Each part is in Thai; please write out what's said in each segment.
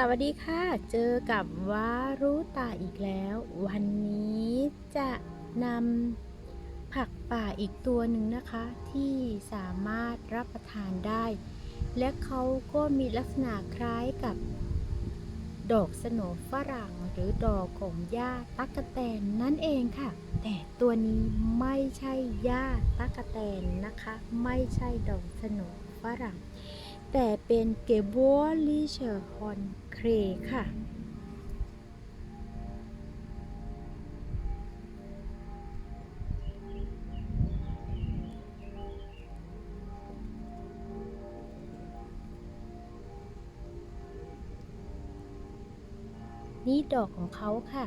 สวัสดีค่ะ เจอกับวารุตาอีกแล้ว วันนี้จะนำผักป่าอีกตัวหนึ่งนะคะ ที่สามารถรับประทานได้ และเขาก็มีลักษณะคล้ายกับ ดอกสนฝรั่งหรือดอกของหญ้าตักแตนนั่นเองค่ะ แต่ตัวนี้ไม่ใช่หญ้าตักแตนนะคะ ไม่ใช่ดอกสนฝรั่ง แต่เป็นเกโบลิเชอร์ฮอนเครค่ะ นี่ดอกของเขาค่ะ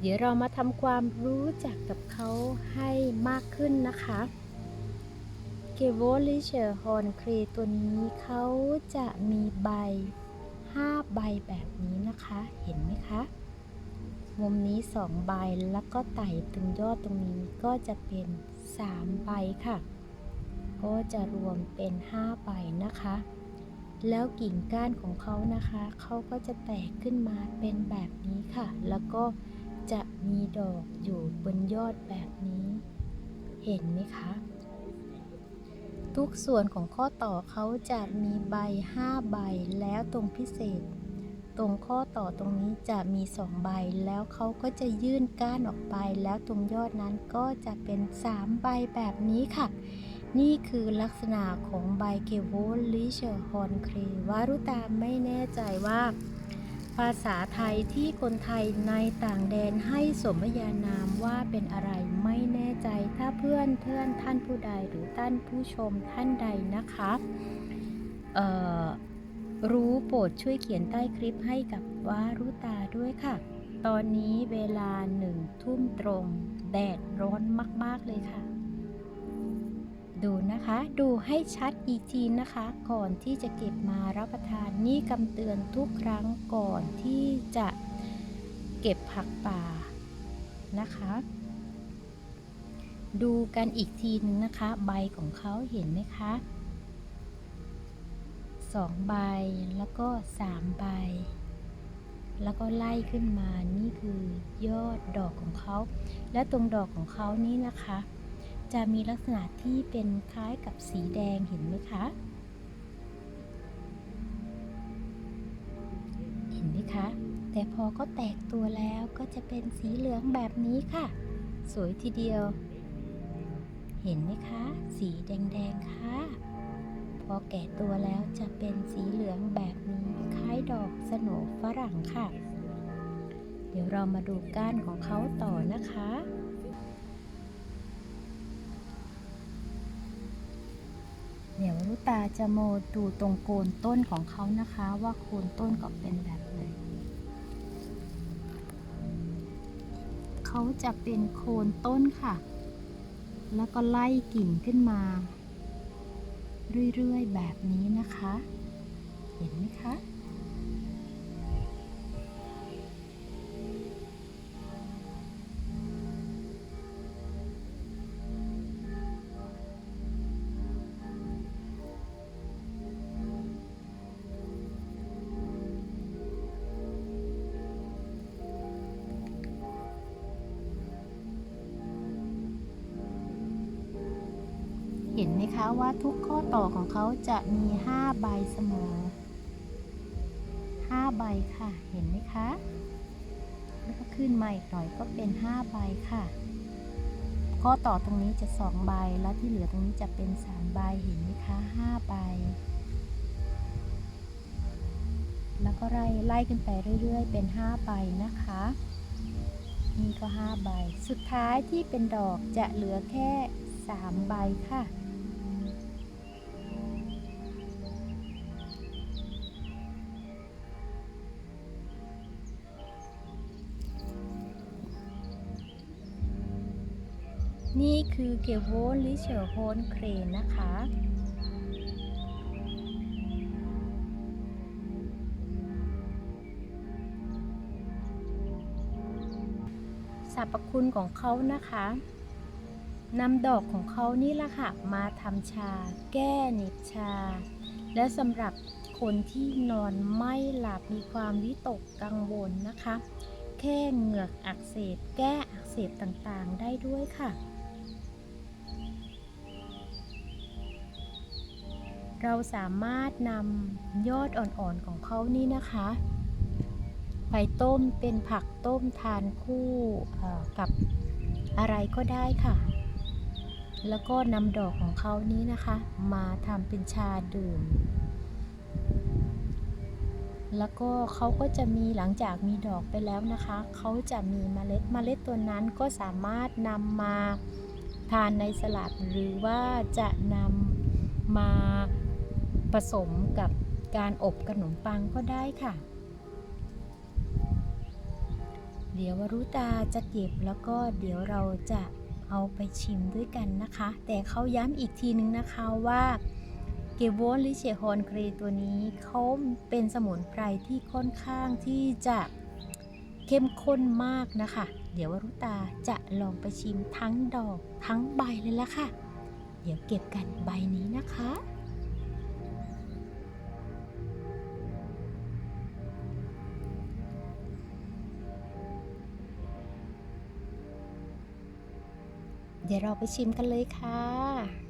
เดี๋ยวเรามาทำความรู้จักกับเขาให้มากขึ้นนะคะเกโวลิเชอร์ฮอนครีตัวนี้เขาจะมีใบ 5 ใบแบบนี้นะคะ เห็นไหมคะ มุมนี้ 2 ใบแล้วก็ไต่ตรงยอดตรงนี้ก็จะเป็น 3 ใบค่ะ ก็จะรวมเป็น 5 ใบนะคะ แล้วกิ่งก้านของเขานะคะ เขาก็จะแตกขึ้นมาเป็นแบบนี้ค่ะ แล้วก็ จะมีดอกอยู่บนยอดแบบนี้ เห็นไหมคะ ทุกส่วนของข้อต่อเขาจะมีใบ 5 ใบแล้วตรงพิเศษ ตรงข้อต่อตรงนี้จะมี 2 ใบแล้วเขาก็จะยื่นก้านออกไป แล้วตรงยอดนั้นก็จะเป็น 3 ใบแบบนี้ค่ะ นี่คือลักษณะของใบเกโวลิเชอร์ฮอนครีวารุตาไม่แน่ใจว่า ภาษาไทยที่คนไทยในต่างแดนให้สมญานามว่าเป็นอะไรไม่แน่ใจถ้าเพื่อนเพื่อนท่านผู้ใดหรือท่านผู้ชมท่านใดนะคะรู้โปรดช่วยเขียนใต้คลิปให้กับวารุตาด้วยค่ะ ตอนนี้เวลาหนึ่งทุ่มตรง แดดร้อนมาก ๆ เลยค่ะ ดูนะคะ ดูให้ชัดอีกทีนะคะ ก่อนที่จะเก็บมารับประทานนี่คำเตือนทุกครั้งก่อนที่จะเก็บผักป่านะคะ ดูกันอีกทีนึงนะคะ ใบของเขาเห็นไหมคะสองใบแล้วก็สามใบ แล้วก็ไล่ขึ้นมานี่คือยอดดอกของเขา และตรงดอกของเขานี้นะคะ จะมีลักษณะที่เป็นคล้ายกับสีแดงเห็นไหมคะ เห็นไหมคะ แต่พอก็แตกตัวแล้วก็จะเป็นสีเหลืองแบบนี้ค่ะ สวยทีเดียว เห็นไหมคะ สีแดงๆค่ะ พอแก่ตัวแล้วจะเป็นสีเหลืองแบบนี้คล้ายดอกสโนฝรั่งค่ะ เดี๋ยวเรามาดูก้านของเขาต่อนะคะ เดี๋ยวรุตาจะโมดูตรงโคนต้นของเขานะคะ ว่าโคนต้นก็เป็นแบบไหนเขาจะเป็นโคนต้นค่ะ แล้วก็ไล่กิ่งขึ้นมา เรื่อยๆ แบบนี้นะคะ เห็นไหมคะ เห็นไหมคะว่าทุกข้อต่อของเขาจะมี 5 ใบเสมอ 5 ใบค่ะ เห็นไหมคะแล้วก็ขึ้นมาอีกหน่อยก็เป็น 5 ใบค่ะ ข้อต่อตรงนี้จะ 2 ใบ แล้วที่เหลือตรงนี้จะเป็น 3 ใบ เห็นไหมคะ 5 ใบ แล้วก็ไล่ไล่ขึ้นไปเรื่อยๆ เป็น 5 ใบนะคะนี่ก็ 5 ใบ สุดท้ายที่เป็นดอกจะเหลือแค่ 3 ใบค่ะ คือเกโวลิเชอร์โฮนเครนนะคะเรรพคุณของเขานะคะนำดอกของเขานี่แหละค่ะมาทำชา แก้หน็บชา และสำหรับคนที่นอนไม่หลับมีความวิตกกังวลนะคะ แค่เหงือกอักเสบ แก้อักเสบต่างๆ ได้ด้วยค่ะ เราสามารถนำยอดอ่อนๆของเขานี่นะคะ ไปต้มเป็นผักต้มทานคู่กับอะไรก็ได้ค่ะ แล้วก็นำดอกของเขานี้นะคะ มาทำเป็นชาดื่ม แล้วก็เขาก็จะมีหลังจากมีดอกไปแล้วนะคะ เขาจะมีเมล็ดเมล็ดตัวนั้นก็สามารถนำมาทานในสลัดหรือว่าจะนำมา ผสมกับการอบขนมปังก็ได้ค่ะ เดี๋ยววรุตาจะเก็บแล้วก็เดี๋ยวเราจะเอาไปชิมด้วยกันนะคะ แต่เขาย้ำอีกทีนึงนะคะว่าเกวอนลิเชฮอนเครตัวนี้เขาเป็นสมุนไพรที่ค่อนข้างที่จะเข้มข้นมากนะคะ เดี๋ยววรุตาจะลองไปชิมทั้งดอกทั้งใบเลยละค่ะ เดี๋ยวเก็บกันใบนี้นะคะ เดี๋ยวเราไปชิมกันเลยค่ะ